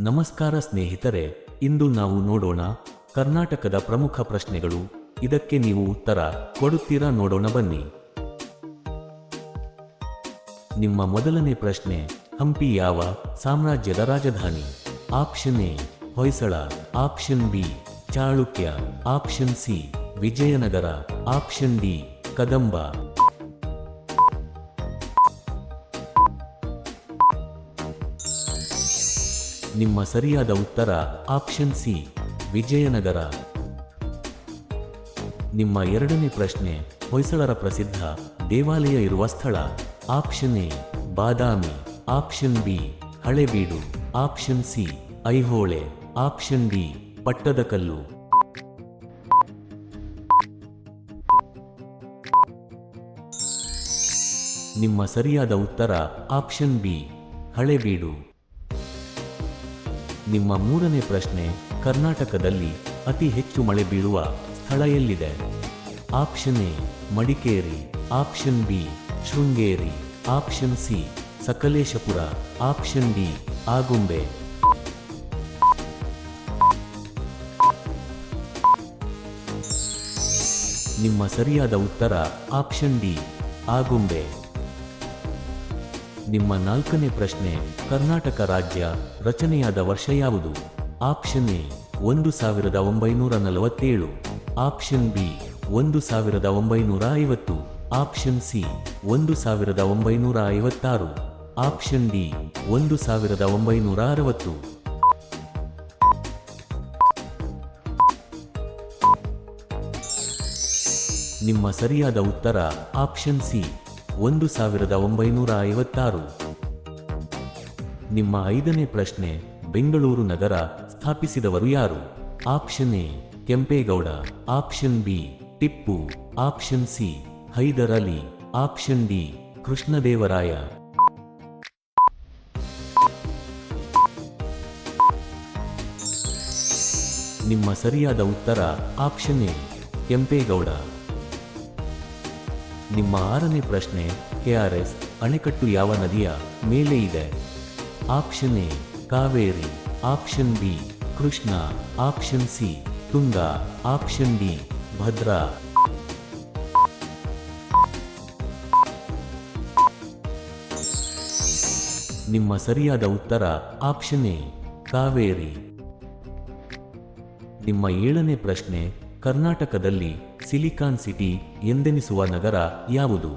ನಮಸ್ಕಾರ ಸ್ನೇಹಿತರೆ, ಇಂದು ನಾವು ನೋಡೋಣ ಕರ್ನಾಟಕದ ಪ್ರಮುಖ ಪ್ರಶ್ನೆಗಳು. ಇದಕ್ಕೆ ನೀವು ಉತ್ತರ ಕೊಡುತ್ತೀರಾ ನೋಡೋಣ ಬನ್ನಿ. ನಿಮ್ಮ ಮೊದಲನೇ ಪ್ರಶ್ನೆ, ಹಂಪಿ ಯಾವ ಸಾಮ್ರಾಜ್ಯದ ರಾಜಧಾನಿ? Option A, Hoysala. Option B, Chalukya. Option C, Vijayanagara. Option D, Kadamba. ನಿಮ್ಮ ಸರಿಯಾದ ಉತ್ತರ ಆಪ್ಷನ್ ಸಿ, ವಿಜಯನಗರ. ನಿಮ್ಮ ಎರಡನೇ ಪ್ರಶ್ನೆ, ಹೊಯ್ಸಳರ ಪ್ರಸಿದ್ಧ ದೇವಾಲಯ ಇರುವ ಸ್ಥಳ, option A, Badami. Option B, Halebidu. Option C, Aihole. Option D Pattadakal ನಿಮ್ಮ ಸರಿಯಾದ ಉತ್ತರ ಆಪ್ಷನ್ ಬಿ, ಹಳೆಬೀಡು. ನಿಮ್ಮ ಮೂರನೇ ಪ್ರಶ್ನೆ ಕರ್ನಾಟಕದಲ್ಲಿ ಅತಿ ಹೆಚ್ಚು ಮಳೆ ಬೀಳುವ ಸ್ಥಳ ಎಲ್ಲಿದೆ? Option A, Madikeri, option B, Sringeri, option C, Sakleshpur, option D, Agumbe. ನಿಮ್ಮ ಸರಿಯಾದ ಉತ್ತರ ಆಪ್ಷನ್ ಡಿ, ಆಗುಂಬೆ. ನಿಮ್ಮ ನಾಲ್ಕನೇ ಪ್ರಶ್ನೆ, ಕರ್ನಾಟಕ ರಾಜ್ಯ ರಚನೆಯಾದ ವರ್ಷ ಯಾವುದು? ಆಪ್ಷನ್ ಎ, ಒಂದು ಸಾವಿರದ ಒಂಬೈನೂರ ನಲವತ್ತೇಳು. ಆಪ್ಷನ್ ಬಿ, ಒಂದು ಸಾವಿರದ ಒಂಬೈನೂರ ಐವತ್ತು. ಆಪ್ಷನ್ ಸಿ, ಒಂದು ಸಾವಿರದ ಒಂಬೈನೂರ ಐವತ್ತಾರು. ಆಪ್ಷನ್ ಡಿ, ಒಂದು ಸಾವಿರದ ಒಂಬೈನೂರ ಅರವತ್ತು. ನಿಮ್ಮ ಸರಿಯಾದ ಉತ್ತರ, ಆಪ್ಷನ್ ಸಿ. ಒಂದು ಸಾವಿರದ ಒಂಬೈನೂರ ಐವತ್ತಾರು. ನಿಮ್ಮ ಐದನೇ ಪ್ರಶ್ನೆ, ಬೆಂಗಳೂರು ನಗರ ಸ್ಥಾಪಿಸಿದವರು ಯಾರು? Option A, Kempegowda. Option B, Tipu. Option C, Hyder Ali. Option D, Krishnadevaraya. ನಿಮ್ಮ ಸರಿಯಾದ ಉತ್ತರ ಆಪ್ಷನ್ ಎ, ಕೆಂಪೇಗೌಡ. ನಿಮ್ಮ ಆರನೇ ಪ್ರಶ್ನೆ ಕೆಆರ್ಎಸ್ ಅಣೆಕಟ್ಟು ಯಾವ ನದಿಯ ಮೇಲೆ ಇದೆ? Option A, Kaveri. Option B, Krishna. Option C, Tunga. Option D, Bhadra. ನಿಮ್ಮ ಸರಿಯಾದ ಉತ್ತರ, ಆಪ್ಷನ್ ಎ, ಕಾವೇರಿ. ನಿಮ್ಮ ಏಳನೇ ಪ್ರಶ್ನೆ ಕರ್ನಾಟಕದಲ್ಲಿ ಸಿಲಿಕಾನ್ ಸಿಟಿ ಎಂದೆನಿಸುವ ನಗರ ಯಾವುದು?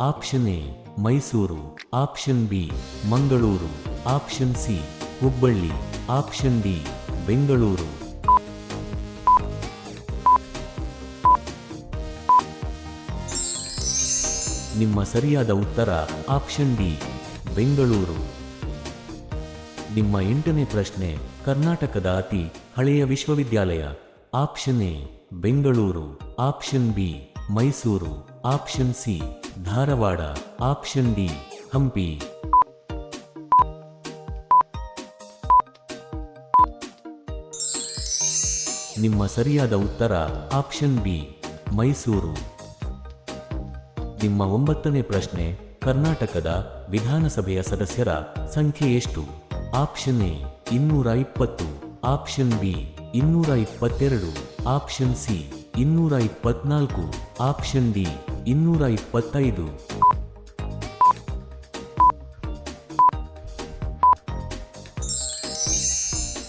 Option A, Mysuru. Option B, Mangaluru. Option C, Hubballi. Option D, Bengaluru. ನಿಮ್ಮ ಸರಿಯಾದ ಉತ್ತರ ಆಪ್ಷನ್ ಡಿ, ಬೆಂಗಳೂರು. ನಿಮ್ಮ ಎಂಟನೇ ಪ್ರಶ್ನೆ ಕರ್ನಾಟಕದ ಅತಿ ಹಳೆಯ ವಿಶ್ವವಿದ್ಯಾಲಯ. Option A, Bengaluru. Option B, Mysuru. Option C, Dharwad. Option D, Hampi. ನಿಮ್ಮ ಸರಿಯಾದ ಉತ್ತರ, ಆಪ್ಷನ್ ಬಿ, ಮೈಸೂರು. ನಿಮ್ಮ ಒಂಬತ್ತನೇ ಪ್ರಶ್ನೆ, ಕರ್ನಾಟಕದ ವಿಧಾನಸಭೆಯ ಸದಸ್ಯರ ಸಂಖ್ಯೆ ಎಷ್ಟು? ಆಪ್ಷನ್ ಎ, ಇನ್ನೂರ ಇಪ್ಪತ್ತು. ಆಪ್ಷನ್ ಬಿ ಇನ್ನೂರ ಇಪ್ಪತ್ತೆರಡು ಆಪ್ಷನ್ ಸಿ ಇನ್ನೂರ ಇಪ್ಪತ್ನಾಲ್ಕು ಆಪ್ಷನ್ ಡಿ ಇನ್ನೂರ ಇಪ್ಪತ್ತೈದು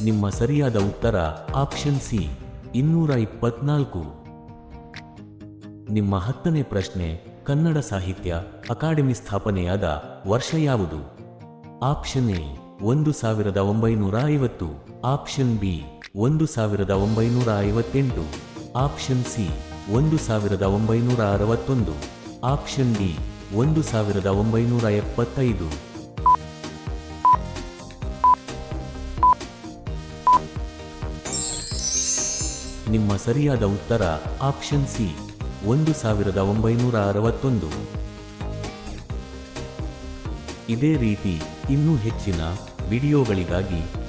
ನಿಮ್ಮ ಸರಿಯಾದ ಉತ್ತರ, ಆಪ್ಷನ್ ಸಿ ಇನ್ನೂರ ಇಪ್ಪತ್ನಾಲ್ಕು ನಿಮ್ಮ ಹತ್ತನೇ ಪ್ರಶ್ನೆ, ಕನ್ನಡ ಸಾಹಿತ್ಯ ಅಕಾಡೆಮಿ ಸ್ಥಾಪನೆಯಾದ ವರ್ಷ ಯಾವುದು? ಆಪ್ಷನ್ ಎ, ಒಂದು ಸಾವಿರದ ಒಂಬೈನೂರ ಐವತ್ತು. ಆಪ್ಷನ್ ಬಿ, ಒಂದು ಸಾವಿರದ ಒಂಬೈನೂರ ಐವತ್ತೆಂಟು. ಆಪ್ಷನ್ ಸಿ, ಒಂದು ಸಾವಿರದ ಒಂಬೈನೂರ ಅರವತ್ತೊಂದು. ಆಪ್ಷನ್ ಡಿ, ಒಂದು ಸಾವಿರದ ಒಂಬೈನೂರ ಎಪ್ಪತ್ತೈದು. ನಿಮ್ಮ ಸರಿಯಾದ ಉತ್ತರ, ಆಪ್ಷನ್ ಸಿ, ಒಂದು ಸಾವಿರದ ಒಂಬೈನೂರ ಅರವತ್ತೊಂದು. ಇದೇ ರೀತಿ ಇನ್ನೂ ಹೆಚ್ಚಿನ ವಿಡಿಯೋಗಳಿಗಾಗಿ